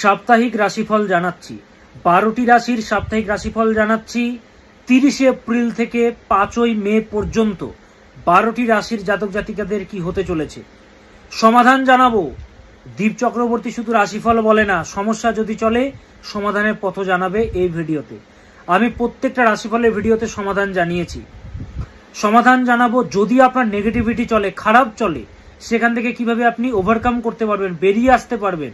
সাপ্তাহিক রাশিফল জানাচ্ছি। বারোটি রাশির সাপ্তাহিক রাশিফল জানাচ্ছি। তিরিশে এপ্রিল থেকে পাঁচই মে পর্যন্ত বারোটি রাশির জাতক জাতিকাদের কি হতে চলেছে? সমাধান জানাব। দীপ চক্রবর্তী শুধু রাশিফল বলে না, সমস্যা যদি চলে, সমাধানের পথ জানাবে এই ভিডিওতে। আমি প্রত্যেকটা রাশিফলের ভিডিওতে সমাধান জানিয়েছি। সমাধান জানাব, যদি আপনার নেগেটিভিটি চলে, খারাপ চলে, সেখান থেকে কীভাবে আপনি ওভারকাম করতে পারবেন, বেরিয়ে আসতে পারবেন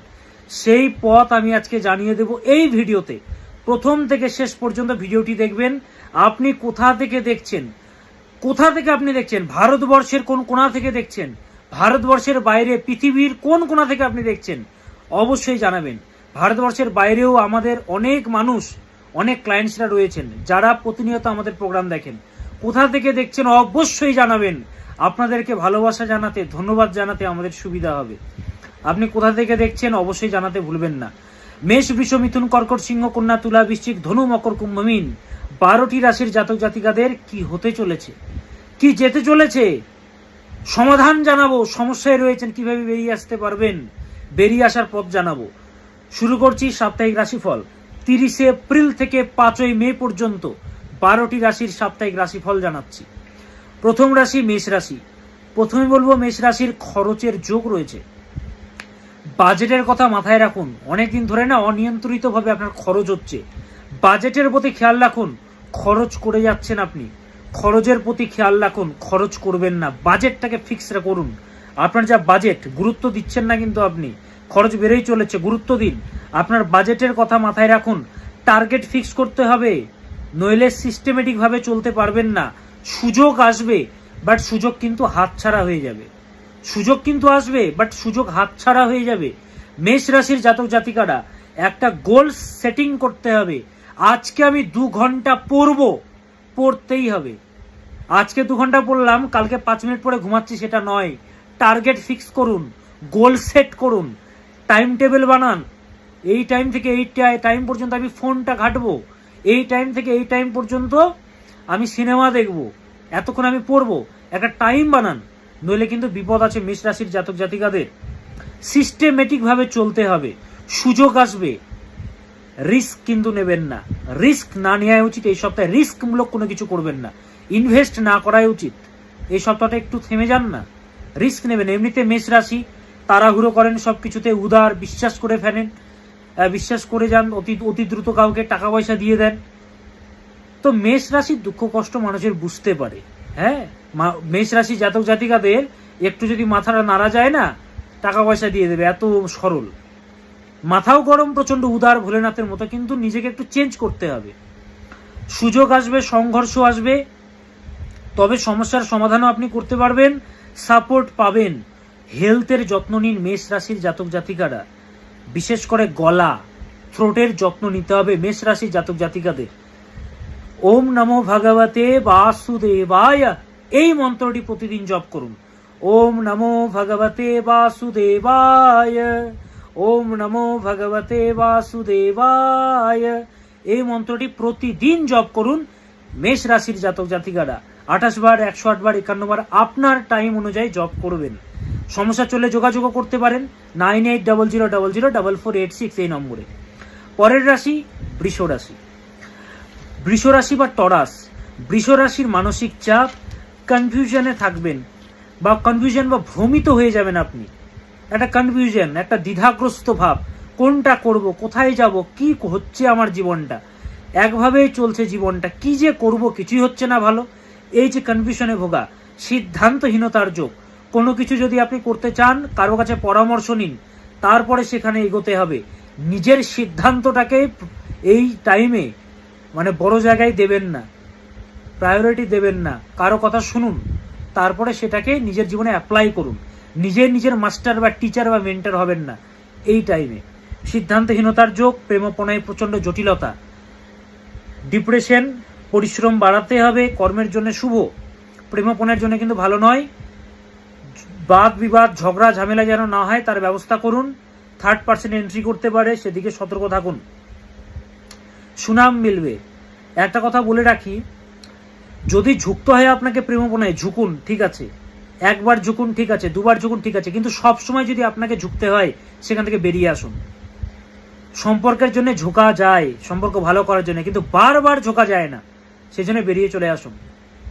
সেই পথ আমি আজকে জানিয়ে দেব এই ভিডিওতে। প্রথম থেকে শেষ পর্যন্ত ভিডিওটি দেখবেন। আপনি কোথা থেকে দেখছেন? কোথা থেকে আপনি দেখছেন? ভারতবর্ষের কোন কোণা থেকে দেখছেন? ভারতবর্ষের বাইরে পৃথিবীর কোন কোণা থেকে আপনি দেখছেন? অবশ্যই জানাবেন। ভারতবর্ষের বাইরেও আমাদের অনেক মানুষ, অনেক ক্লায়েন্টসরা রয়েছেন, যারা প্রতিনিয়ত আমাদের প্রোগ্রাম দেখেন। কোথা থেকে দেখছেন? অবশ্যই জানাবেন। আপনাদেরকে ভালোবাসা জানাতে, ধন্যবাদ জানাতে আমাদের সুবিধা হবে। আপনি কোথা থেকে দেখছেন অবশ্যই জানাতে ভুলবেন না। মেষ বৃষ মিথুন, কর্কট সিংহ, কন্যা, তুলা, বৃশ্চিক, ধনু, মকর কুম্ভ, মিন। বারোটি রাশির জাতক জাতিকাদের কি হতে চলেছে? কি যেতে চলেছে? সমাধান জানাব। সমস্যায় রয়েছেন, কীভাবে বেরিয়ে আসতে পারবেন? বেরিয়ে আসার পথ জানাব। শুরু করছি সাপ্তাহিক রাশিফল। তিরিশে এপ্রিল থেকে পাঁচই মে পর্যন্ত বারোটি রাশির সাপ্তাহিক রাশিফল জানাচ্ছি। প্রথম রাশি মেষ রাশি। প্রথমে বলব মেষ রাশির খরচের যোগ রয়েছে। বাজেটের কথা মাথায় রাখুন। অনেকদিন ধরে না অনিয়ন্ত্রিতভাবে আপনার খরচ হচ্ছে। বাজেটের প্রতি খেয়াল রাখুন, খরচ করে যাচ্ছেন আপনি। খরচের প্রতি খেয়াল রাখুন, খরচ করবেন না। বাজেটটাকে ফিক্স করুন। আপনার যা বাজেট, গুরুত্ব দিচ্ছেন না কিন্তু আপনি। খরচ বেড়েই চলেছে, গুরুত্ব দিন। আপনার বাজেটের কথা মাথায় রাখুন। টার্গেট ফিক্স করতে হবে। নইলে সিস্টেমেটিকভাবে চলতে পারবেন না। সুযোগ আসবে বাট সুযোগ কিন্তু হাতছাড়া হয়ে যাবে। সুযোগ কিন্তু আসবে বাট সুযোগ হাতছাড়া হয়ে যাবে। মেষ রাশির জাতক জাতিকারা, একটা গোল সেটিং করতে হবে। আজকে আমি দু ঘণ্টা পড়ব, পড়তেই হবে। আজকে দু ঘণ্টা পড়লাম, কালকে পাঁচ মিনিট পরে ঘুমাচ্ছি সেটা নয়। টার্গেট ফিক্স করুন গোল সেট করুন টাইম টেবিল বানান। এই টাইম থেকে এই টাইম পর্যন্ত আমি ফোনটা ঘাটবো। এই টাইম থেকে এই টাইম পর্যন্ত আমি সিনেমা দেখব। এতক্ষণ আমি পড়ব। একটা টাইম বানান। নইলে কিন্তু বিপদ আছে মেষ রাশির জাতক জাতিকাদের। সিস্টেমেটিকভাবে চলতে হবে। সুযোগ আসবে। রিস্ক কিন্তু নেবেন না। রিস্ক না নেওয়া উচিত। এই সপ্তাহে রিস্কমূলক কোনো কিছু করবেন না। ইনভেস্ট না করাই উচিত। এই সপ্তাহটা একটু থেমে যান না। রিস্ক নেবেন। এমনিতে মেষ রাশি, তাড়াহুড়ো করেন সব কিছুতে উদার, বিশ্বাস করে ফেলেন। বিশ্বাস করে যান, অতি অতি দ্রুত কাউকে টাকা পয়সা দিয়ে দেন। তো মেষ রাশির দুঃখ কষ্ট মানুষের বুঝতে পারে। হ্যাঁ? মেষ রাশি জাতক জাতিকাদের একটু যদি মাথাটা নাড়া যায় না, টাকা পয়সা দিয়ে দেবে, এত সরল। মাথাও গরম প্রচণ্ড উদার ভোলেনাথের মতো, কিন্তু নিজেকে একটু চেঞ্জ করতে হবে। সুযোগ আসবে, সংঘর্ষ আসবে, তবে সমস্যার সমাধানও আপনি করতে পারবেন সাপোর্ট পাবেন। হেলথের যত্ন নিন মেষ রাশির জাতক জাতিকারা। বিশেষ করে গলা থ্রোটের যত্ন নিতে হবে মেষ রাশির জাতক জাতিকাদের। ওম নমো ভগবতে বাসুদেবায় এই মন্ত্রটি প্রতিদিন জপ করুন। ওম নমো ভগবতে বাসুদেবায়, ওম নমো ভগবতে বাসুদেবায়। এই মন্ত্রটি প্রতিদিন জপ করুন মেষ রাশির জাতক জাতিকারা। আঠাশ বার, একশো আট বার, একান্ন বার আপনার টাইম অনুযায়ী জপ করবেন। সমস্যা চলে যোগাযোগও করতে পারেন nine eight double zero double zero double four eight six এই নম্বরে। পরের রাশি বৃষ রাশি বৃষ রাশি বা টরাস। বৃষ রাশির মানসিক চাপ কনফিউশনে থাকবেন বা কনফিউশন বা ভ্রমিত হয়ে যাবেন আপনি। একটা কনফিউশন একটা দ্বিধাগ্রস্ত ভাব, কোনটা করব, কোথায় যাব, কি হচ্ছে আমার জীবনটা, একভাবেই চলছে জীবনটা, কি যে করব কিছুই হচ্ছে না ভালো। এই যে কনফিউশনে ভোগা, সিদ্ধান্তহীনতার যোগ, কোনো কিছু যদি আপনি করতে চান, কারও কাছে পরামর্শ নিন, তারপরে সেখানে এগোতে হবে। নিজের সিদ্ধান্তটাকে এই টাইমে মানে বড় জায়গায় দেবেন না। প্রায়োরিটি দেবেন না। কারও কথা শুনুন, তারপরে সেটাকে নিজের জীবনে অ্যাপ্লাই করুন। নিজের নিজের মাস্টার বা টিচার বা মেন্টার হবেন না। এই টাইমে সিদ্ধান্তহীনতার যোগ প্রেমপনায় প্রচণ্ড জটিলতা। ডিপ্রেশন পরিশ্রম বাড়াতে হবে, কর্মের জন্য শুভ। প্রেমপনের জন্য কিন্তু ভালো নয়। বাদ বিবাদ, ঝগড়া, ঝামেলা যেন না হয়, তার ব্যবস্থা করুন। থার্ড পার্সেন্ট এন্ট্রি করতে পারে, সেদিকে সতর্ক থাকুন। সুনাম মিলবে। একটা কথা বলে রাখি যদি ঝুঁকতে হয় আপনাকে প্রেমপনায় ঝুকুন, ঠিক আছে। একবার ঝুকুন, ঠিক আছে, দুবার ঝুকুন, ঠিক আছে। কিন্তু সব সময় যদি আপনাকে ঝুঁকতে হয়, সেখান থেকে বেরিয়ে আসুন। সম্পর্কের জন্য ঝোঁকা যায়, সম্পর্ক ভালো করার জন্য, কিন্তু বারবার ঝোঁকা যায় না। সেই জন্য বেরিয়ে চলে আসুন।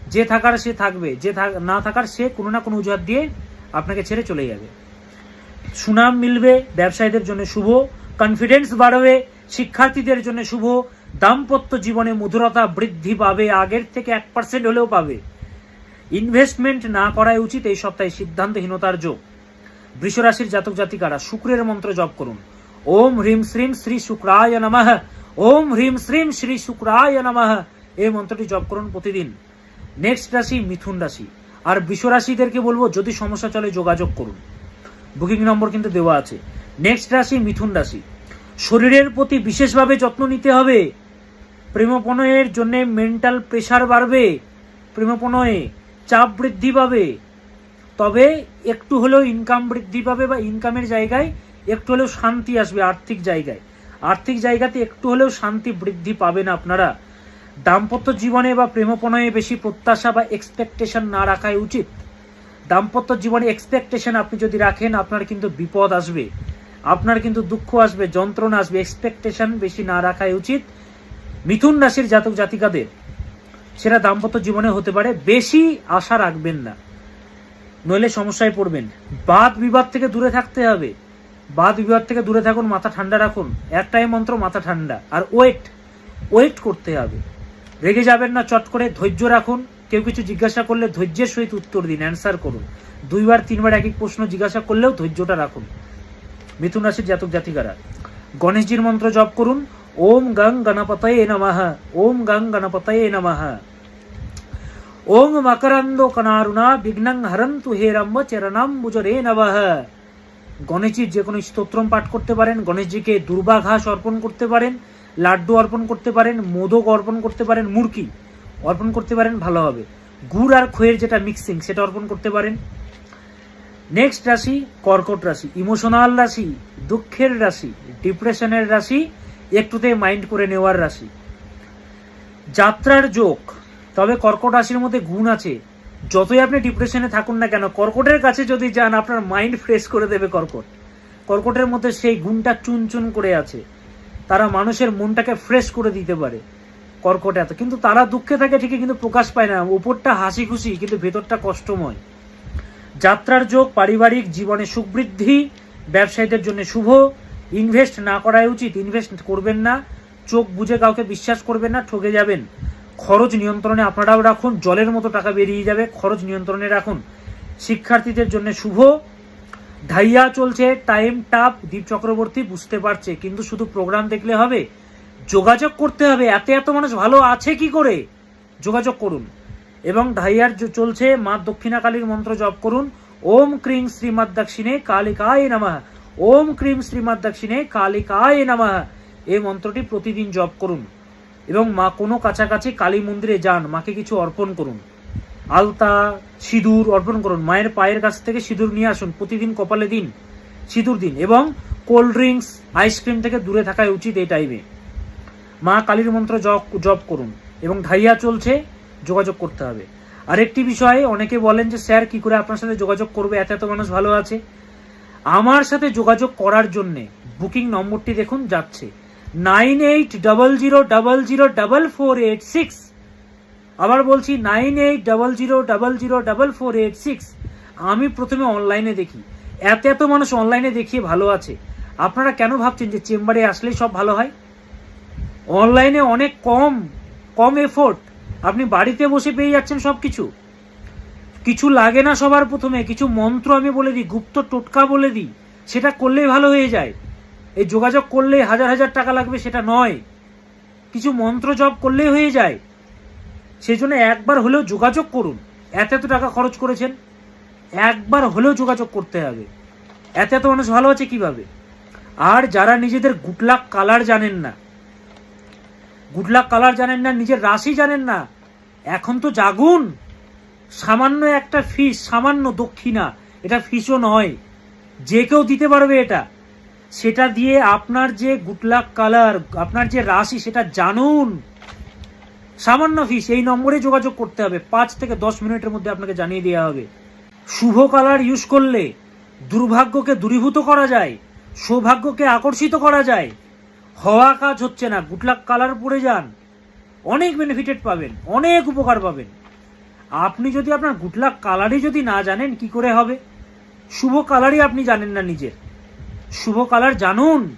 যে থাকার সে থাকবে, যে না থাকার সে কোনো না কোনো অজুহাত দিয়ে আপনাকে ছেড়ে চলে যাবে। সুনাম মিলবে ব্যবসায়ীদের জন্য শুভ কনফিডেন্স বাড়বে, শিক্ষার্থীদের জন্য শুভ দাম্পত্য জীবনে মধুরতা বৃদ্ধি পাবে, আগের থেকে এক পার্সেন্ট হলেও পাবে। ইনভেস্টমেন্ট না করাই উচিত এই সপ্তাহে সিদ্ধান্তহীনতার যোগ। বৃষরাশির জাতক জাতিকারা, শুক্রের মন্ত্র জপ করুন। ওম হ্রিম শ্রীম শ্রী শুক্রায় নমঃ। ওম হ্রিম শ্রীম শ্রী শুক্রায় নমঃ। এই মন্ত্রটি জপ করুন প্রতিদিন। নেক্সট রাশি মিথুন রাশি। আর বৃষরাশিদেরকে বলব, যদি সমস্যা চলে যোগাযোগ করুন। বুকিং নম্বর কিন্তু দেওয়া আছে। নেক্সট রাশি মিথুন রাশি। শরীরের প্রতি বিশেষভাবে যত্ন নিতে হবে। প্রেমপণয়ের জন্য মেন্টাল প্রেশার বাড়বে প্রেমপণয়ে চাপ বৃদ্ধি পাবে। তবে একটু হলেও ইনকাম বৃদ্ধি পাবে বা ইনকামের জায়গায় একটু হলেও শান্তি আসবে, আর্থিক জায়গায়। আর্থিক জায়গাতে একটু হলেও শান্তি বৃদ্ধি পাবেন আপনারা। দাম্পত্য জীবনে বা প্রেমপণয়ে বেশি প্রত্যাশা বা এক্সপেকটেশন না রাখাই উচিত। দাম্পত্য জীবনে এক্সপেকটেশন আপনি যদি রাখেন, আপনার কিন্তু বিপদ আসবে। আপনার কিন্তু দুঃখ আসবে, যন্ত্রণা আসবে এক্সপেকটেশন বেশি না রাখাই উচিত। মিথুন রাশির জাতক জাতিকাদের সেটা দাম্পত্য জীবনে হতে পারে, বেশি আশা রাখবেন না। নইলে সমস্যায় পড়বেন। বাদ বিবাদ থেকে দূরে থাকতে হবে। বাদ বিবাদ থেকে দূরে থাকুন, মাথা ঠান্ডা রাখুন। একটাই মন্ত্র মাথা ঠান্ডা। আর ওয়েট ওয়েট করতে হবে। রেগে যাবেন না, চট করে ধৈর্য রাখুন। কেউ কিছু জিজ্ঞাসা করলে ধৈর্যের সহিত উত্তর দিন, অ্যান্সার করুন। দুইবার, তিনবার এক এক প্রশ্ন জিজ্ঞাসা করলেও ধৈর্যটা রাখুন। মিথুন রাশির জাতক জাতিকারা, গণেশজির মন্ত্র জপ করুন। ওম গং গণপতয়ে নমঃ ওম গং গণপতয়ে নমঃ ওং মকরন্দ কনারুণা বিঘ্নং হরন্তু হেরম্ব চরণাম্বুজরে নবঃ গণেশজির যে কোনো স্তোত্রম পাঠ করতে পারেন, গণেশজিকে দুর্বা ঘাস অর্পণ করতে পারেন, লাড্ডু অর্পণ করতে পারেন, মোদক অর্পণ করতে পারেন, মুরকি অর্পণ করতে পারেন, ভালো হবে। গুড় আর খয়ের যেটা মিক্সিং সেটা অর্পণ করতে পারেন। নেক্সট রাশি কর্কট রাশি ইমোশনাল রাশি, দুঃখের রাশি ডিপ্রেশনের রাশি একটুতে মাইন্ড করে নেওয়ার রাশি। যাত্রার যোগ, তবে কর্কট রাশির মধ্যে গুণ আছে। যতই আপনি ডিপ্রেশনে থাকুন না কেন, কর্কটের কাছে যদি যান, আপনার মাইন্ড ফ্রেশ করে দেবে কর্কট। কর্কটের মধ্যে সেই গুণটা চুন চুন করে আছে। তারা মানুষের মনটাকে ফ্রেশ করে দিতে পারে কর্কট এত। কিন্তু তারা দুঃখে থাকে ঠিকই, কিন্তু প্রকাশ পায় না। উপরটা হাসি খুশি কিন্তু ভেতরটা কষ্টময়। যাত্রার যোগ, পারিবারিক জীবনে সুবৃদ্ধি ব্যবসায়ীদের জন্য শুভ ইনভেস্ট না করাই উচিত ইনভেস্ট করবেন না, চোখ বুঝে কাউকে বিশ্বাস করবেন না, ঠকে যাবেন। খরচ নিয়ন্ত্রণে আপনারাও রাখুন, জলের মতো টাকা বেরিয়ে যাবে, খরচ নিয়ন্ত্রণে রাখুন। শিক্ষার্থীদের জন্য শুভ। ঢাইয়া চলছে টাইম টাপ দীপ চক্রবর্তী বুঝতে পারছে, কিন্তু শুধু প্রোগ্রাম দেখলে হবে। যোগাযোগ করতে হবে, এত এত মানুষ ভালো আছে কি করে? যোগাযোগ করুন। এবং ঢাইয়ার যে চলছে, মা দক্ষিণাকালীর মন্ত্র জপ করুন। ওম ক্রিং শ্রীমদ দক্ষিণে কালিকায় নমঃ। ওম ক্রিম শ্রীমদ দক্ষিণে কালিকায় নমঃ। এই মন্ত্রটি প্রতিদিন জপ করুন এবং মা কোনো কাছাকাছি কালী মন্দিরে যান, মাকে কিছু অর্পণ করুন। আলতা, সিঁদুর অর্পণ করুন। মায়ের পায়ের কাছ থেকে সিঁদুর নিয়ে আসুন, প্রতিদিন কপালে দিন, সিঁদুর দিন এবং কোল্ড ড্রিঙ্কস, আইসক্রিম থেকে দূরে থাকাই উচিত এই টাইমে মা কালীর মন্ত্র জপ করুন এবং ঢাইয়া চলছে, যোগাযোগ করতে হবে। আরেকটি বিষয়ে অনেকে বলেন যে, স্যার, কি করে আপনার সাথে যোগাযোগ করবে? এত এত মানুষ ভালো আছে। আমার সাথে যোগাযোগ করার জন্যে বুকিং নম্বরটি দেখুন, যাচ্ছে। Nine eight double zero double zero double four eight six আবার বলছি, nine eight double zero double zero double four eight six আমি প্রথমে অনলাইনে দেখি। এত এত মানুষ অনলাইনে দেখিয়ে ভালো আছে। আপনারা কেন ভাবছেন যে চেম্বারে আসলেই সব ভালো হয়? অনলাইনে অনেক কম কম এফোর্ট আপনি বাড়িতে বসে পেয়ে যাচ্ছেন সব কিছু কিছু লাগে না সবার প্রথমে, কিছু মন্ত্র আমি বলে দিই, গুপ্ত টোটকা বলে দিই, সেটা করলেই ভালো হয়ে যায়। এই যোগাযোগ করলে হাজার হাজার টাকা লাগবে, সেটা নয়। কিছু মন্ত্র জপ করলেই হয়ে যায়। সেই জন্য একবার হলেও যোগাযোগ করুন। এত এত টাকা খরচ করেছেন, একবার হলেও যোগাযোগ করতে হবে। এত এত মানুষ ভালো আছে কীভাবে? আর যারা নিজেদের গুটলাক কালার জানেন না গুটলাক কালার জানেন না, নিজের রাশি জানেন না, এখন তো জাগুন। সামান্য একটা ফিস সামান্য দক্ষিণা, এটা ফিসও নয়। যে কেউ দিতে পারবে এটা। সেটা দিয়ে আপনার যে গুটলাক কালার আপনার যে রাশি, সেটা জানুন। সামান্য ফিস এই নম্বরে যোগাযোগ করতে হবে। পাঁচ থেকে দশ মিনিটের মধ্যে আপনাকে জানিয়ে দেওয়া হবে। শুভ কালার ইউজ করলে দুর্ভাগ্যকে দূরীভূত করা যায়, সৌভাগ্যকে আকর্ষিত করা যায়। হওয়া কাজ হচ্ছে না। গুটলাক কালার পরে যান। অনেক বেনিফিটেড পাবেন, অনেক উপকার পাবেন। আপনি যদি আপনার গুটলাক কালারই যদি না জানেন, কি করে হবে? শুভ কালারই আপনি জানেন না নিজের। শুভ কালার জানুন।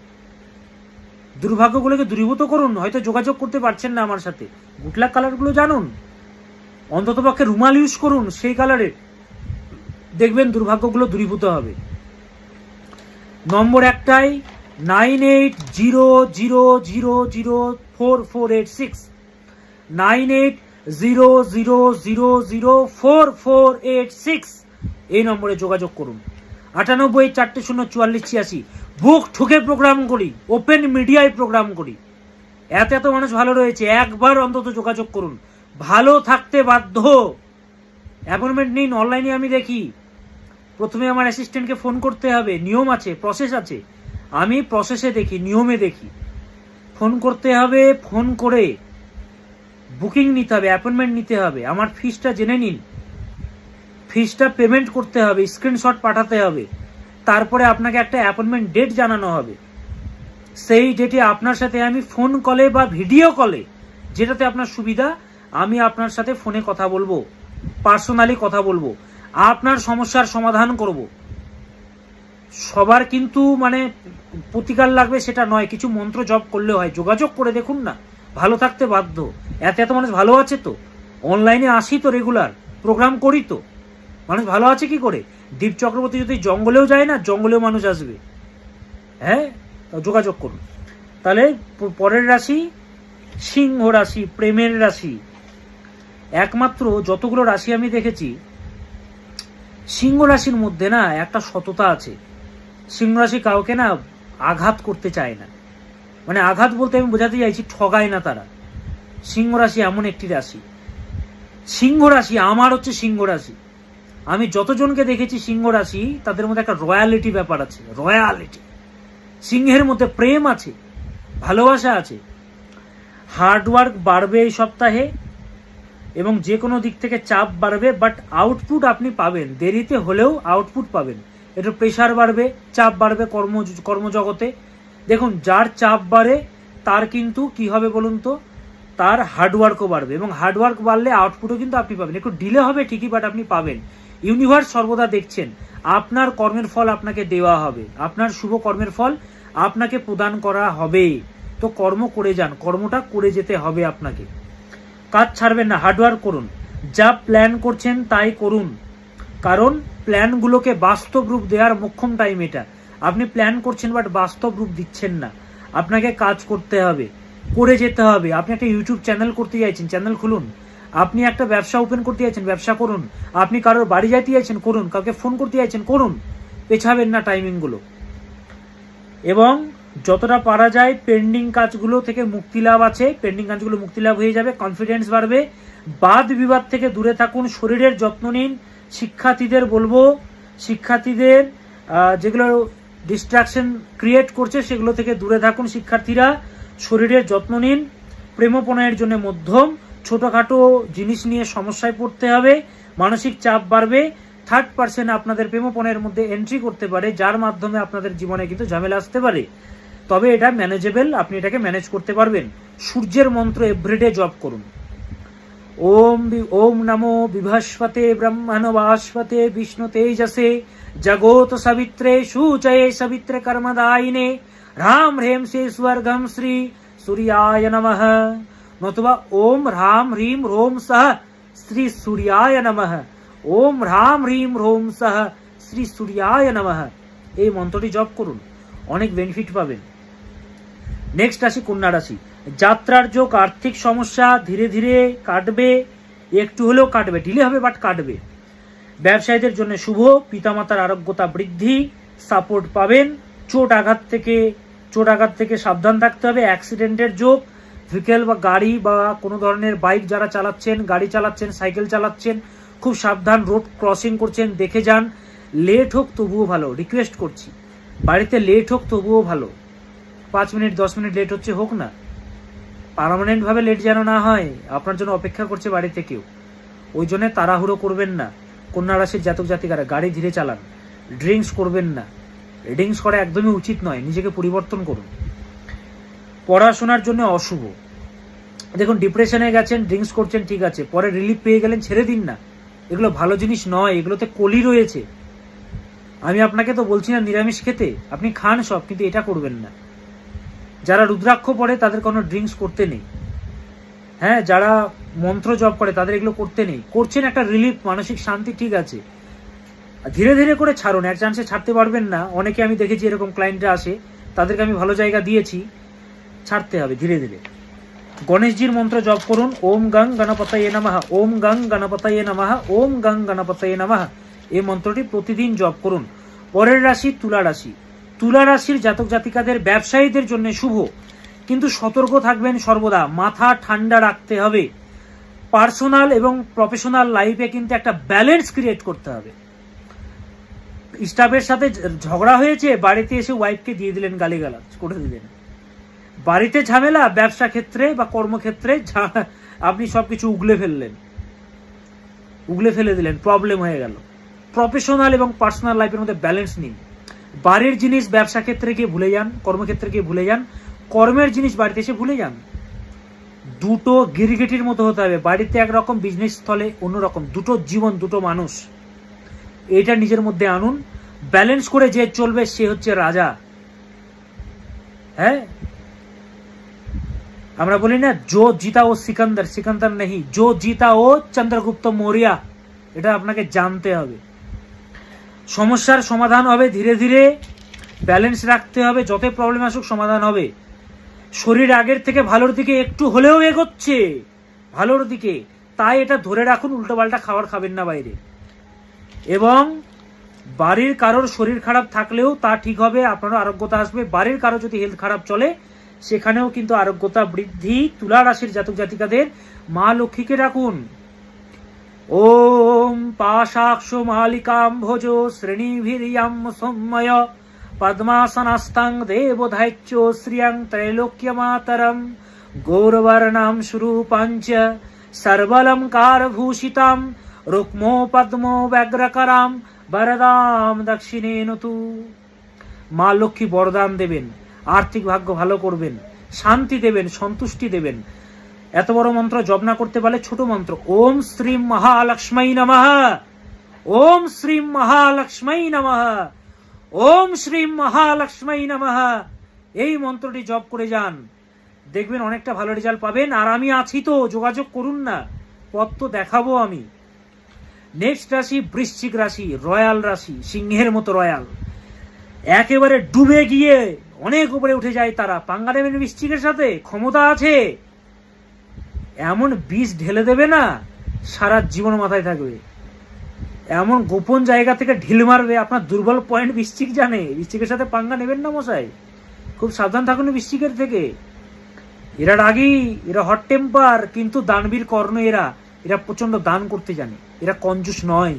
দুর্ভাগ্যগুলোকে দূরীভূত করুন, হয়তো যোগাযোগ করতে পারছেন না আমার সাথে। গুটলাক কালারগুলো জানুন। অন্ততপক্ষে রুমাল ইউজ করুন সেই কালারের দেখবেন দুর্ভাগ্যগুলো দূরীভূত হবে। নম্বর একটাই nine eight zero zero zero zero four four eight six nine eight zero zero zero zero four four eight six এই নম্বরে যোগাযোগ করুন। আটানব্বই, চারটে শূন্য, চুয়াল্লিশ, ছিয়াশি। বুক ঠুকে প্রোগ্রাম করি ওপেন মিডিয়ায় প্রোগ্রাম করি। এত এত মানুষ ভালো রয়েছে, একবার অন্তত যোগাযোগ করুন। ভালো থাকতে বাধ্য। অ্যাপয়েন্টমেন্ট নিন অনলাইনে আমি দেখি। প্রথমে আমার অ্যাসিস্ট্যান্টকে ফোন করতে হবে, নিয়ম আছে প্রসেস আছে। আমি প্রসেসে দেখি, নিয়মে দেখি। ফোন করতে হবে ফোন করে বুকিং নিতে হবে, অ্যাপয়েন্টমেন্ট নিতে হবে। আমার ফিসটা জেনে নিন। ফিসটা পেমেন্ট করতে হবে, স্ক্রিনশট পাঠাতে হবে। তারপরে আপনাকে একটা অ্যাপয়েন্টমেন্ট ডেট জানানো হবে। সেই ডেটে আপনার সাথে আমি ফোন কলে বা ভিডিও কলে, যেটাতে আপনার সুবিধা, আমি আপনার সাথে ফোনে কথা বলব, পার্সোনালি কথা বলব, আপনার সমস্যার সমাধান করব। সবার কিন্তু মানে প্রতিকার লাগবে সেটা নয়, কিছু মন্ত্র জপ করলে হয়। যোগাযোগ করে দেখুন না। ভালো থাকতে বাধ্য। এত এত মানুষ ভালো আছে তো? অনলাইনে আসি তো রেগুলার প্রোগ্রাম করি তো। মানুষ ভালো আছে কি করে? দীপ চক্রবর্তী যদি জঙ্গলেও যায় না, জঙ্গলেও মানুষ আসবে। হ্যাঁ? যোগাযোগ করুন। তাহলে পরের রাশি সিংহ রাশি, প্রেমের রাশি। একমাত্র যতগুলো রাশি আমি দেখেছি, সিংহ রাশির মধ্যে না একটা সততা আছে। সিংহ রাশি কাউকে না আঘাত করতে চায় না। মানে আঘাত বলতে আমি বোঝাতে চাইছি ঠগায় না তারা। সিংহ রাশি এমন একটি রাশি। সিংহ রাশি, আমার হচ্ছে সিংহ রাশি। আমি যতজনকে দেখেছি সিংহ রাশি, তাদের মধ্যে একটা রয়্যালিটি ব্যাপার আছে, রয়্যালিটি। সিংহের মধ্যে প্রেম আছে, ভালোবাসা আছে। হার্ডওয়ার্ক বাড়বে এই সপ্তাহে এবং যে কোনো দিক থেকে চাপ বাড়বে, বাট আউটপুট আপনি পাবেন। দেরিতে হলেও আউটপুট পাবেন। একটু প্রেশার বাড়বে, চাপ বাড়বে কর্ম, কর্মজগতে। দেখুন, যার চাপ বাড়ে, তার কিন্তু কি হবে বলুন তো? তার হার্ডওয়ার্কও বাড়বে এবং হার্ডওয়ার্ক বাড়লে আউটপুটও কিন্তু আপনি পাবেন। একটু ডিলে হবে ঠিকই বাট আপনি পাবেন। ইউনিভার্স সর্বদা দেখছেন, আপনার কর্মের ফল আপনাকে দেওয়া হবে, আপনার শুভ কর্মের ফল আপনাকে প্রদান করা হবে। তো কর্ম করে যান, কর্মটা করে যেতে হবে আপনাকে। কাজ ছাড়বেন না হার্ডওয়ার্ক করুন। যা প্ল্যান করছেন তাই করুন। কারণ প্ল্যানগুলোকে বাস্তব রূপ দেওয়ার মোক্ষম টাইম এটা। আপনি প্ল্যান করছেন বাট বাস্তব রূপ দিচ্ছেন না। আপনাকে কাজ করতে হবে, করে যেতে হবে। আপনি একটা ইউটিউব চ্যানেল করতে চাইছেন চ্যানেল খুলুন। আপনি একটা ব্যবসা ওপেন করতে চাইছেন, ব্যবসা করুন। আপনি কারোর বাড়ি যাইতে চাইছেন, করুন। কাউকে ফোন করতে চাইছেন, করুন। পেছাবেন না টাইমিংগুলো এবং যতটা পারা যায় পেন্ডিং কাজগুলো থেকে মুক্তি লাভ আছে। পেন্ডিং কাজগুলো মুক্তি লাভ হয়ে যাবে কনফিডেন্স বাড়বে। বাদ বিবাদ থেকে দূরে থাকুন, শরীরের যত্ন নিন। শিক্ষার্থীদের বলব, শিক্ষার্থীদের যেগুলো ডিস্ট্রাকশন ক্রিয়েট করছে, সেগুলো থেকে দূরে থাকুন শিক্ষার্থীরা। শরীরের যত্ন নিন প্রেমপণয়ের জন্য মধ্যম, ছোটোখাটো জিনিস নিয়ে সমস্যায় পড়তে হবে, মানসিক চাপ বাড়বে থার্ড পার্সেন্ট আপনাদের প্রেমপণের মধ্যে এন্ট্রি করতে পারে, যার মাধ্যমে আপনাদের জীবনে কিন্তু ঝামেলা আসতে পারে। তবে এটা ম্যানেজেবল আপনি এটাকে ম্যানেজ করতে পারবেন। সূর্যের মন্ত্র এভরিডে জপ করুন। ওম ওম নমো বিভাস্পতে ব্রহ্মণবাস্পতে বিষ্ণু তেজসে জগোত সবিত্রে সূচয়ে সবিত্রে কর্মদায়িনে রাম হ্রেম সে স্বর্গম শ্রী সূর্যায় নমঃ নতুবা ওম রাম হ্রিম রোম সহ শ্রী সূর্যায় নমঃ ওম রাম হ্রিম রোম সহ শ্রী সূর্যায় নমঃ এই মন্ত্রটি জপ করুন, অনেক বেনিফিট পাবেন। নেক্সট রাশি কন্যা রাশি। যাত্রার যোগ আর্থিক সমস্যা ধীরে ধীরে কাটবে, একটু হলেও কাটবে ডিলে হবে বাট কাটবে। ব্যবসায়ীদের জন্য শুভ, পিতামাতার আরোগ্যতা বৃদ্ধি সাপোর্ট পাবেন। চোট আঘাত থেকে, চোট আঘাত থেকে সাবধান থাকতে হবে অ্যাক্সিডেন্টের যোগ ভেহিকেল বা গাড়ি বা কোনো ধরনের বাইক যারা চালাচ্ছেন, গাড়ি চালাচ্ছেন সাইকেল চালাচ্ছেন, খুব সাবধান রোড ক্রসিং করছেন, দেখে যান। লেট হোক তবুও ভালো রিকোয়েস্ট করছি। বাড়িতে লেট হোক তবুও ভালো। পাঁচ মিনিট, দশ মিনিট লেট হচ্ছে, হোক না। পারমানেন্টভাবে লেট যেন না হয়, আপনার জন্য অপেক্ষা করছে বাড়িতে কেউ। ওই জন্য তাড়াহুড়ো করবেন না। কন্যা রাশির জাতক জাতিকারা, গাড়ি ধীরে চালান। ড্রিঙ্কস করবেন না। ড্রিঙ্কস করা একদমই উচিত নয়, নিজেকে পরিবর্তন করুন। পড়াশোনার জন্য অশুভ। দেখুন, ডিপ্রেশনে গেছেন, ড্রিঙ্কস করছেন, ঠিক আছে, পরে রিলিফ পেয়ে গেলেন, ছেড়ে দিন না। এগুলো ভালো জিনিস নয়, এগুলোতে কলি রয়েছে। আমি আপনাকে তো বলছি না, নিরামিষ খেতে। আপনি খান সব, কিন্তু এটা করবেন না। যারা রুদ্রাক্ষ পড়ে, তাদের কোনো ড্রিঙ্কস করতে নেই। হ্যাঁ যারা মন্ত্র জপ করে, তাদের এগুলো করতে নেই। করছেন একটা রিলিফ মানসিক শান্তি, ঠিক আছে। ধীরে ধীরে করে ছাড়ুন, এক চান্সে ছাড়তে পারবেন না। অনেকে আমি দেখেছি এরকম ক্লায়েন্টরা আসে, তাদেরকে আমি ভালো জায়গা দিয়েছি, ছাড়তে হবে ধীরে ধীরে। গণেশজির মন্ত্র জপ করুন, ওম গং গণপতয়ে নামাহা ওম গং গণপতয়ে নামাহা ওম গং গণপতয়ে নামাহা এই মন্ত্রটি প্রতিদিন জপ করুন। পরের রাশি তুলা রাশি। তুলা রাশির জাতক জাতিকাদের ব্যবসায়ীদের জন্য শুভ। কিন্তু সতর্ক থাকবেন সর্বদা, মাথা ঠান্ডা রাখতে হবে। পার্সোনাল এবং প্রফেশনাল লাইফে কিন্তু একটা ব্যালেন্স ক্রিয়েট করতে হবে। স্টাফের সাথে ঝগড়া হয়েছে, বাড়িতে এসে ওয়াইফকে দিয়ে দিলেন গালিগালাজ, করে দিলেন। বাড়িতে ঝামেলা, ব্যবসা ক্ষেত্রে বা কর্মক্ষেত্রে আপনি সবকিছু উগলে ফেললেন। উগলে ফেলে দিলেন প্রবলেম হয়ে গেল। প্রফেশনাল এবং পার্সোনাল লাইফের মধ্যে ব্যালেন্স নিন বাড়ির জিনিস ব্যবসা ক্ষেত্রে গিয়ে ভুলে যান, কর্মক্ষেত্রে গিয়ে ভুলে যান, কর্মের জিনিস বাড়িতে এসে ভুলে যান। দুটো গিরগিটির মতো হতে হবে। বাড়িতে একরকম বিজনেস স্থলে অন্যরকম। দুটো জীবন, দুটো মানুষ। এটা নিজের মধ্যে আনুন। ব্যালেন্স করে যে চলবে, সে হচ্ছে রাজা। হ্যাঁ? আমরা বলি না, জো জিতা ও সিকান্দার সিকান্দার নেই জো জিতা ও চন্দ্রগুপ্ত মৌরিয়া। এটা আপনাকে জানতে হবে। সমস্যার সমাধান হবে ধীরে ধীরে। ব্যালেন্স রাখতে হবে। যতই প্রবলেম আসুক, সমাধান হবে। শরীর আগের থেকে ভালোর দিকে একটু হলেও এগোচ্ছে। ভালোর দিকে। তাই এটা ধরে রাখুন, উল্টোপাল্টা খাবার খাবেন না বাইরে। এবং বাড়ির কারোর শরীর খারাপ থাকলেও তা ঠিক হবে, আপনারও আরোগ্যতা আসবে। বাড়ির কারও যদি হেলথ খারাপ চলে, সেখানেও কিন্তু আরোগ্যতা বৃদ্ধি। তুলা রাশির জাতক জাতিকাদের মা লক্ষ্মীকে রাখুন ওম পাশাক্ষ মালিকাম ভোজ সৌম্যয় পদ্মাসনাস্তাং দেবধাইচ্য শ্রিয়াং ত্রৈলোক্যমাতরম গৌরবর্ণাম স্বরূপাঞ্চ সর্বলঙ্কারভূষিতাম রুক্মো পদ্মো ব্যগ্রকরাম বরদাম দক্ষিণেন তু মা লক্ষ্মী বরদান দেবেন, আর্থিক ভাগ্য ভালো করবেন, শান্তি দেবেন, সন্তুষ্টি দেবেন। এত বড় মন্ত্র জপ না করতে পারলে ছোট মন্ত্র, ওম শ্রীম মহালক্ষ্মী নমঃ, ওম শ্রীম মহালক্ষ্মী নমঃ। ওম শ্রীম মহালক্ষ্মী নমঃ। এই মন্ত্রটি জপ করে যান। দেখবেন অনেকটা ভালো রেজাল্ট পাবেন। আর আমি আছি তো, যোগাযোগ করুন না। পথ তো দেখাবো আমি। নেক্সট রাশি বৃশ্চিক রাশি, রয়্যাল রাশি, সিংহের মতো রয়্যাল। একেবারে ডুবে গিয়ে অনেক উপরে উঠে যায় তারা। পাঙ্গা নেবেন বৃশ্চিকের সাথে, ক্ষমতা আছে। এমন বিষ ঢেলে দেবে না, সারা জীবন মাথায় থাকবে। এমন গোপন জায়গা থেকে ঢিল মারবে, আপনার দুর্বল পয়েন্ট বৃশ্চিক জানে। বৃশ্চিকের সাথে পাঙ্গা নেবেন না মশাই। খুব সাবধান থাকুন বৃশ্চিকের থেকে। এরা রাগী, এরা হট টেম্পার কিন্তু দানবীর কর্ণ এরা। এরা প্রচণ্ড দান করতে জানে। এরা কঞ্জুস নয়।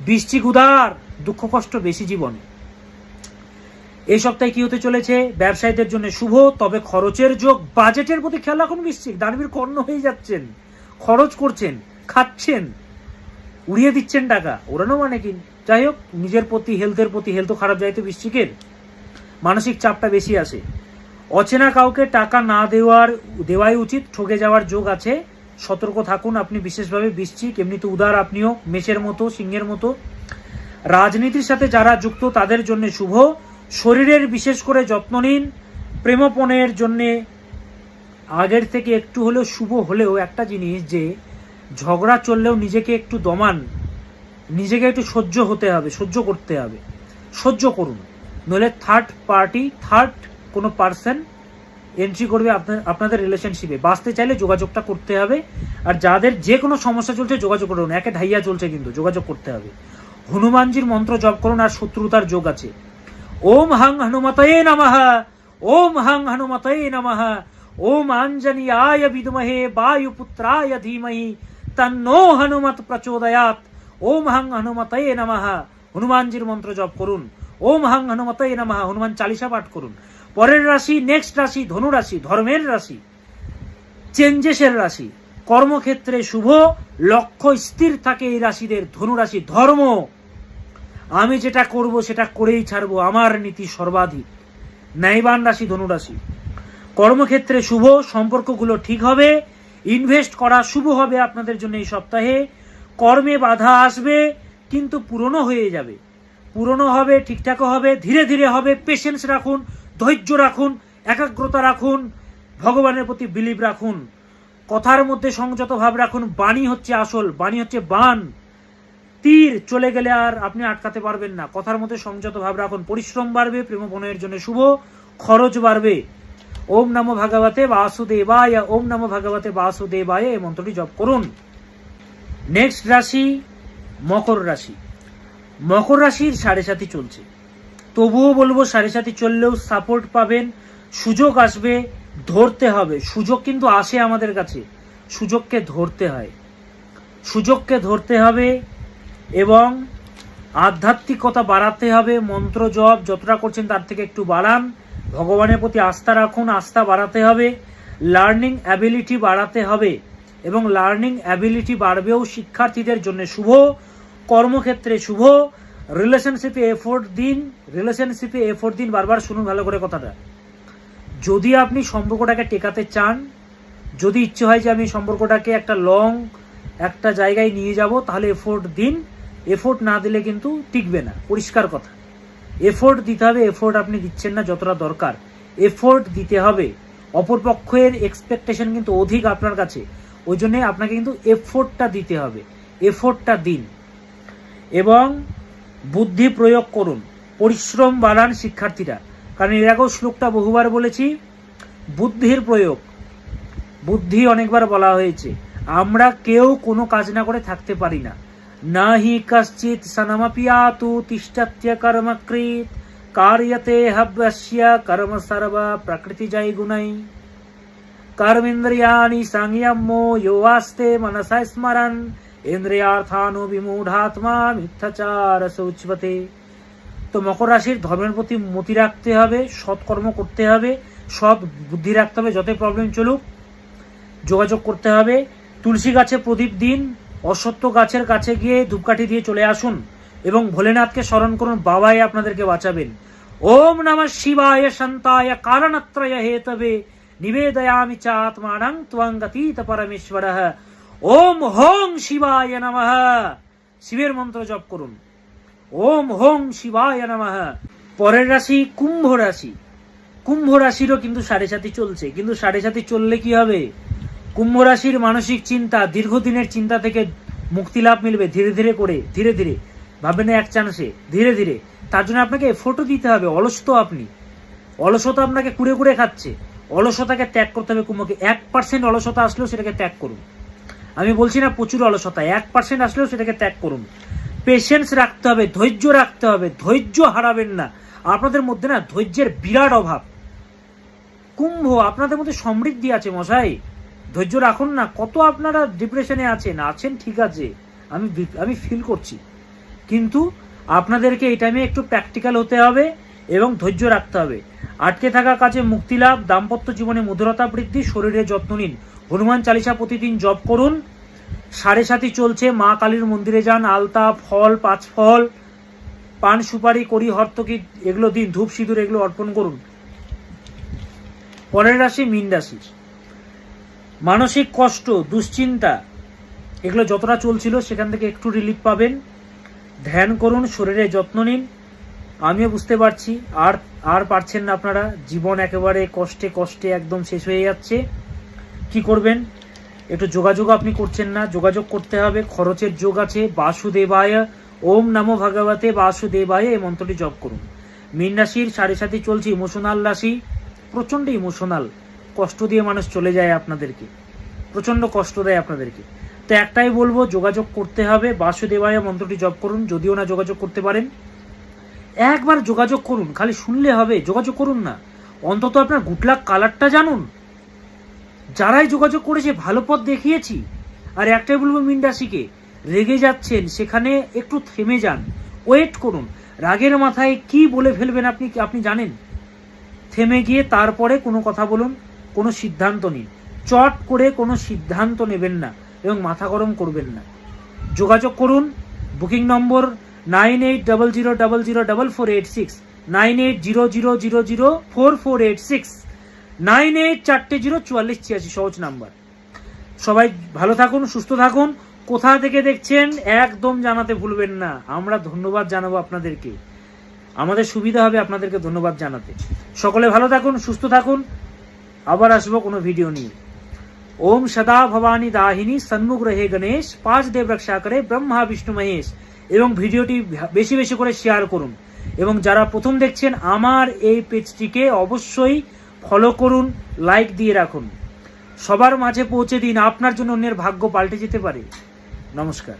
বৃশ্চিক উদার, দুঃখ কষ্ট বেশি জীবনে। এই সপ্তাহে কি হতে চলেছে? ব্যবসায়ীদের জন্য শুভ, তবে খরচের যোগ বাজেটের প্রতি খেয়াল রাখুন বৃশ্চিক। দানবীর কর্ণ হয়ে যাচ্ছেন। খরচ করছেন, খাচ্ছেন। উড়িয়ে দিচ্ছেন টাকা। ওরানো মানে কি? যাই হোক, নিজের প্রতি হেলথের প্রতি হেলথ খারাপ যায় তো বৃশ্চিকের মানসিক চাপটা বেশি আসে অচেনা কাউকে টাকা না দেওয়ার, দেওয়াই উচিত ঠকে যাওয়ার যোগ আছে। সতর্ক থাকুন আপনি বিশেষভাবে বৃশ্চিক এমনিতে উদার আপনিও, মেষের মতো, সিংহের মতো। রাজনীতির সাথে যারা যুক্ত, তাদের জন্য শুভ। শরীরের বিশেষ করে যত্ন নিন। প্রেমপণের জন্যে আগের থেকে একটু হলেও শুভ হলেও একটা জিনিস যে ঝগড়া চললেও নিজেকে একটু দমান, নিজেকে একটু সহ্য হতে হবে, সহ্য করতে হবে। সহ্য করুন। নইলে থার্ড পার্টি থার্ড কোনো পার্সন এন্ট্রি করবে আপনার, আপনাদের রিলেশনশিপে বাঁচতে চাইলে যোগাযোগটা করতে হবে। আর যাদের যে কোনো সমস্যা চলছে যোগাযোগ করুন। একে ঢাইয়া চলছে কিন্তু, যোগাযোগ করতে হবে। হনুমানজির মন্ত্র জপ করুন আর শত্রুতার যোগ আছে। ওম হং হনুমতয়ে নমঃ, ওম হং হনুমতয়ে নমঃ, ওম আঞ্জনীয়ায় বিদমহে বায়ুপুত্রায় ধীমহি তন্নো হনুমত প্রচোদয়াত ওম হং হনুমতয়ে নমঃ হনুমানজির মন্ত্র জপ করুন ওম হং হনুমতয়ে নমঃ হনুমান চালিসা পাঠ করুন পরের রাশি নেক্সট রাশি ধনু রাশি ধর্মের রাশি চেঞ্জেসের রাশি কর্মক্ষেত্রে শুভ, লক্ষ্য স্থির থাকে এই রাশিদের ধনু রাশি, ধর্ম। আমি যেটা করব, সেটা করেই ছাড়বো। আমার নীতি সর্বাধিক। ন্যায়বান রাশি, ধনু রাশি। কর্মক্ষেত্রে শুভ, সম্পর্কগুলো ঠিক হবে। ইনভেস্ট করা শুভ হবে আপনাদের জন্য এই সপ্তাহে। কর্মে বাধা আসবে, কিন্তু পুরনো হয়ে যাবে। পুরনো হবে, ঠিকঠাকও হবে, ধীরে ধীরে হবে। পেশেন্স রাখুন, ধৈর্য রাখুন, একাগ্রতা রাখুন, ভগবানের প্রতি বিলিভ রাখুন। কথার মধ্যে সংযত ভাব রাখুন, বাণী হচ্ছে আসল, বাণী হচ্ছে বান। তীর চলে গেলে আর আপনি আটকাতে পারবেন না। কথার মধ্যে সংযত ভাব রাখুন, পরিশ্রম বাড়বে প্রেম জন্য শুভ, খরচ বাড়বে। ওম নমো ভাগবতে বাসুদেবায়, ওম নমো ভাগবতে বাসুদেবায় এই মন্ত্রটি জপ করুন। নেক্সট রাশি, মকর রাশি। মকর রাশির সাড়ে সাথী চলছে। তবুও বলব সাড়ে সাথী চললেও সাপোর্ট পাবেন, সুযোগ আসবে, ধরতে হবে। সুযোগ কিন্তু আসে আমাদের কাছে, সুযোগকে ধরতে হয়। সুযোগকে ধরতে হবে এবং আধ্যাত্মিকতা বাড়াতে হবে, মন্ত্র জপ যতটা করছেন তার থেকে একটু বাড়ান। ভগবানের প্রতি আস্থা রাখুন, আস্থা বাড়াতে হবে লার্নিং অ্যাবিলিটি বাড়াতে হবে এবং লার্নিং অ্যাবিলিটি বাড়বেও শিক্ষার্থীদের জন্য শুভ, কর্মক্ষেত্রে শুভ রিলেশনশিপে এফোর্ট দিন রিলেশনশিপে এফোর্ট দিন, বারবার শুনুন ভালো করে কথাটা। যদি আপনি সম্পর্কটাকে টেকাতে চান, যদি ইচ্ছে হয় যে আমি সম্পর্কটাকে একটা লং একটা জায়গায় নিয়ে যাব, তাহলে এফোর্ট দিন। এফোর্ট না দিলে কিন্তু টিকবে না। পরিষ্কার কথা। এফোর্ট দিতে হবে এফোর্ট আপনি দিচ্ছেন না, যতটা দরকার। এফোর্ট দিতে হবে। অপরপক্ষের এক্সপেকটেশন কিন্তু অধিক আপনার কাছে। ওই জন্যে আপনাকে কিন্তু এফোর্টটা দিতে হবে। এফোর্টটা দিন। এবং বুদ্ধি প্রয়োগ করুন। পরিশ্রম বাড়ান শিক্ষার্থীরা। কারণ এর আগেও শ্লোকটা বহুবার বলেছি, বুদ্ধির প্রয়োগ। বুদ্ধি অনেকবার বলা হয়েছে, আমরা কেউ কোনো কাজ না করে থাকতে পারি না। না হি কশ্চিৎ সনমপিয়াতু তিষ্ঠত্য কর্মকৃত কার্যতে হব্যস্য কর্ম সর্ব প্রকৃতি জয় গুণೈ कर्मेन्द्रियाणि संयमो यो आस्ते मनसा स्मरन् ইন্দ্রিয়ার্থানু বিমূঢ়াত্মা মিথ্যাচার সৌচ্ছতে তো মকর রাশির ধর্মের প্রতি মতি রাখতে হবে সৎকর্ম করতে হবে সৎ বুদ্ধি রাখতে হবে যতই প্রবলেম চলুক যোগাযোগ করতে হবে তুলসী গাছে প্রদীপ দিন অসত্য গাছের কাছে গিয়ে ধূপকাঠি দিয়ে চলে আসুন এবং ভোলেনাথকে স্মরণ করুন, বাবাই আপনাদেরকে বাঁচাবেন। ওম নমঃ শিবায় শান্তায় কারণত্রয় হেতবে নিবেদয়ামি চাত্মানং ত্বঙ্গতীত পরমেশ্বর। ওম হোং শিবায় নমঃ। শিবের মন্ত্র জপ করুন। ওম হোং শিবায় নমঃ। পরের রাশি কুম্ভ রাশি। কুম্ভ রাশিরও কিন্তু সাড়ে সাথী চলছে, কিন্তু সাড়ে সাথী চললে কি হবে? কুম্ভ রাশির মানসিক চিন্তা দীর্ঘদিনের চিন্তা থেকে মুক্তি লাভ মিলবে ধীরে ধীরে করে, ধীরে ধীরে। ভাববেন না এক চান্সে, ধীরে ধীরে। তার জন্য আপনাকে ফটো দিতে হবে অলস তো আপনি। অলসতা আপনাকে কুড়ে কুড়ে খাচ্ছে। অলসতাকে ত্যাগ করতে হবে কুম্ভকে। এক পার্সেন্ট অলসতা আসলেও সেটাকে ত্যাগ করুন। আমি বলছি না প্রচুর অলসতা, এক পার্সেন্ট আসলেও সেটাকে ত্যাগ করুন। পেশেন্স রাখতে হবে, ধৈর্য রাখতে হবে, ধৈর্য হারাবেন না। আপনাদের মধ্যে না ধৈর্যের বিরাট অভাব। কুম্ভ, আপনাদের মধ্যে সমৃদ্ধি আছে মশাই। ধৈর্য রাখুন না, কত আপনারা ডিপ্রেশনে আছেন আছেন ঠিক আছে, আমি আমি ফিল করছি। কিন্তু আপনাদেরকে এই টাইমে একটু প্র্যাকটিক্যাল হতে হবে এবং ধৈর্য রাখতে হবে। আটকে থাকা কাজে মুক্তি লাভ, দাম্পত্য জীবনে মধুরতা বৃদ্ধি শরীরের যত্ন নিন। হনুমান চালিসা প্রতিদিন জপ করুন। সাড়ে সাথী চলছে, মা কালীর মন্দিরে যান আলতা ফল পাঁচ ফল পান, সুপারি করি হর্তকি, এগুলো দিন, ধূপ, সিঁদুর, এগুলো অর্পণ করুন। পরের রাশি, মীন রাশি। মানসিক কষ্ট, দুশ্চিন্তা, এগুলো যতটা চলছিল সেখান থেকে একটু রিলিফ পাবেন। ধ্যান করুন শরীরের যত্ন নিন। আমিও বুঝতে পারছি, আর আর পারছেন না আপনারা। জীবন একেবারে কষ্টে কষ্টে একদম শেষ হয়ে যাচ্ছে। কি করবেন? একটু যোগাযোগ আপনি করছেন না, যোগাযোগ করতে হবে। খরচের যোগ আছে। বাসুদেবায়, ওম নমো ভগবতে বাসুদেবায় এই মন্ত্রটি জপ করুন। মীন রাশির সাড়ে সাথে চলছে ইমোশনাল রাশি। প্রচণ্ড ইমোশনাল কষ্ট দিয়ে মানুষ চলে যায় আপনাদেরকে, প্রচণ্ড কষ্ট দেয় আপনাদেরকে। তো একটাই বলব, যোগাযোগ করতে হবে। বাসুদেবায় মন্ত্রটি জপ করুন, যদিও না যোগাযোগ করতে পারেন। একবার যোগাযোগ করুন, খালি শুনলে হবে, যোগাযোগ করুন না। অন্তত আপনার গুটলাক কালারটা জানুন। যারাই যোগাযোগ করেছে, ভালো পথ দেখিয়েছি। আর একটাই বলব মিন্ডাসিকে রেগে যাচ্ছেন, সেখানে একটু থেমে যান। ওয়েট করুন। রাগের মাথায় কি বলে ফেলবেন আপনি আপনি জানেন? থেমে গিয়ে তারপরে কোনো কথা বলুন। কোনো সিদ্ধান্ত নিন। চট করে কোনো সিদ্ধান্ত নেবেন না এবং মাথা গরম করবেন না। যোগাযোগ করুন। Booking number nine eight double zero double zero double four eight six, nine eight zero zero zero zero four four eight six, nine eight চারটে জিরো চুয়াল্লিশ ছিয়াশি সহজ নাম্বার। সবাই ভালো থাকুন, সুস্থ থাকুন। কোথা থেকে দেখছেন একদম জানাতে ভুলবেন না। আমরা ধন্যবাদ জানাব আপনাদেরকে। আমাদের সুবিধা হবে আপনাদেরকে ধন্যবাদ জানাতে। সকলে ভালো থাকুন, সুস্থ থাকুন। আবার আসব কোনো ভিডিও নিয়ে। ওম সদা ভবানী দাহিনী সন্মুখ রহে গণেশ পাঁচ দেব রক্ষা করে ব্রহ্মা, বিষ্ণু, মহেশ এবং ভিডিওটি বেশি বেশি করে শেয়ার করুন। এবং যারা প্রথম দেখছেন, আমার এই পেজটিকে অবশ্যই ফলো করুন লাইক দিয়ে রাখুন। সবার মাঝে পৌঁছে দিন, আপনার জন্য অন্যের ভাগ্য পাল্টে যেতে পারে। নমস্কার।